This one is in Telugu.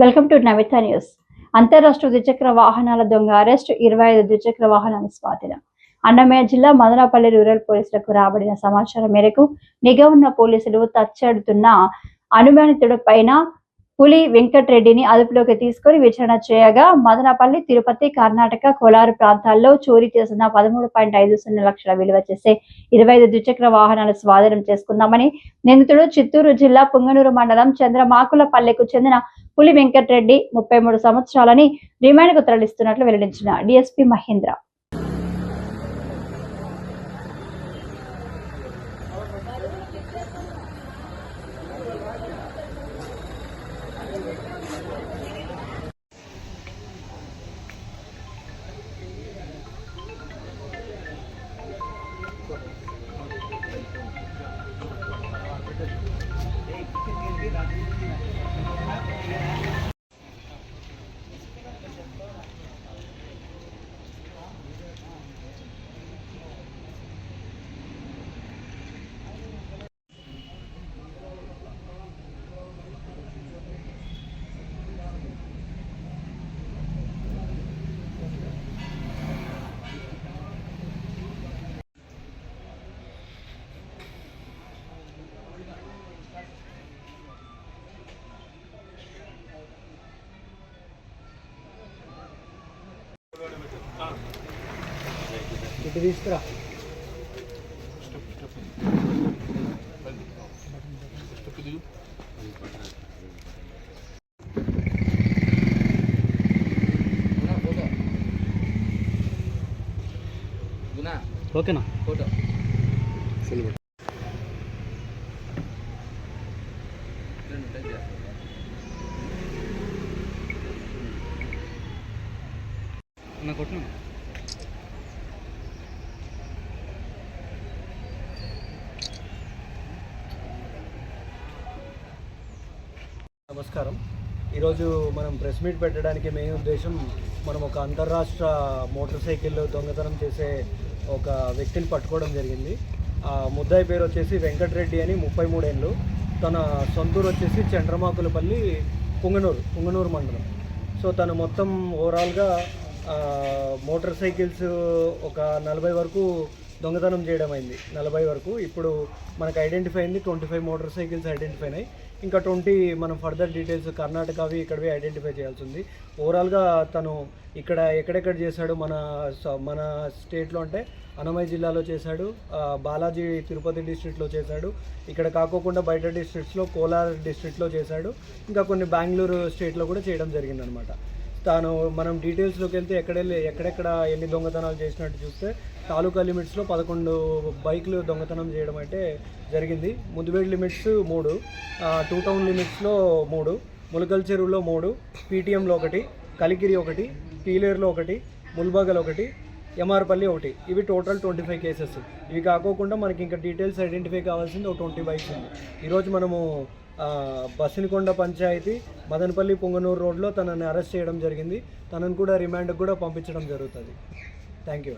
Welcome to Navitha news. అంతరాష్ట్ర ద్విచక్ర వాహనాల దొంగ అరెస్ట్ ఇరవై ఐదు ద్విచక్ర వాహనాల స్వాధీనం. అన్నమయ్య జిల్లా మదనపల్లి రూరల్ పోలీసులకు రాబడిన సమాచారం మేరకు నిఘా ఉన్న పోలీసులు తచ్చాడుతున్న అనుమానితుడి పైన పులి వెంకట్రెడ్డిని అదుపులోకి తీసుకొని విచారణ చేయగా మదనపల్లి తిరుపతి కర్ణాటక కోలారు ప్రాంతాల్లో చోరీ చేసిన పదమూడు పాయింట్ ఐదు సున్నా లక్షల విలువ చేసే ఇరవై ఐదు ద్విచక్ర వాహనాలు స్వాధీనం చేసుకున్నామని నిందితుడు చిత్తూరు జిల్లా పుంగనూరు మండలం చంద్రమాకులపల్లెకు చెందిన పులి వెంకట్రెడ్డి ముప్పై మూడు సంవత్సరాలని రిమాండ్కు తరలిస్తున్నట్లు వెల్లడించిన డిఎస్పీ మహేంద్ర. ఇటు తీసుకురా గునా ఓకేనా ఫోటో రెండు టచ్ చేస్తా. నా కొట్టినా నమస్కారం. ఈరోజు మనం ప్రెస్ మీట్ పెట్టడానికి మెయిన్ ఉద్దేశం మనం ఒక అంతర్రాష్ట్ర మోటార్ సైకిల్ దొంగతనం చేసే ఒక వ్యక్తిని పట్టుకోవడం జరిగింది. ఆ ముద్దాయి పేరు వచ్చేసి వెంకటరెడ్డి అని ముప్పై మూడేళ్ళు తన సొంతూరు వచ్చేసి చంద్రమాకులపల్లి పుంగనూరు పుంగనూరు మండలం. సో తను మొత్తం ఓవరాల్గా మోటార్ సైకిల్స్ ఒక నలభై వరకు దొంగతనం చేయడం అయింది నలభై వరకు. ఇప్పుడు మనకు ఐడెంటిఫై అయింది twenty five motor cycles identify అయినాయి. ఇంకా ట్వంటీ మనం ఫర్దర్ డీటెయిల్స్ కర్ణాటకవి ఇక్కడవి ఐడెంటిఫై చేయాల్సి ఉంది. ఓవరాల్గా తను ఇక్కడ ఎక్కడెక్కడ చేశాడు మన స- మన స్టేట్లో అంటే అన్నమయ్య జిల్లాలో చేశాడు బాలాజీ తిరుపతి డిస్ట్రిక్ట్లో చేశాడు ఇక్కడ కాకోకుండా బయట డిస్ట్రిక్ట్స్లో కోలార్ డిస్ట్రిక్ట్లో చేశాడు ఇంకా కొన్ని బెంగళూరు స్టేట్లో కూడా చేయడం జరిగిందనమాట తాను మనం డీటెయిల్స్లోకి వెళ్తే ఎక్కడెళ్ళి ఎక్కడెక్కడ ఎన్ని దొంగతనాలు చేసినట్టు చూస్తే తాలూకా లిమిట్స్లో పదకొండు బైకులు దొంగతనం చేయడం అయితే జరిగింది. ముదివేడ్ లిమిట్స్ మూడు టూ టౌన్ లిమిట్స్లో మూడు ములకల్ చెరువులో మూడు పీటీఎంలో ఒకటి కలికిరి ఒకటి పీలేరులో ఒకటి ముల్బాగల్ ఒకటి ఎంఆర్పల్లి ఒకటి. ఇవి టోటల్ ట్వంటీ ఫైవ్ కేసెస్ ఇవి కాకోకుండా మనకి ఇంకా డీటెయిల్స్ ఐడెంటిఫై కావాల్సింది ఒక ట్వంటీ బైక్స్ ఉంది. ఈరోజు మనము బసినికొండ పంచాయతీ మదనపల్లి పొంగనూరు రోడ్లో తనని అరెస్ట్ చేయడం జరిగింది. తనను కూడా రిమాండ్కి కూడా పంపించడం జరుగుతుంది. Thank you.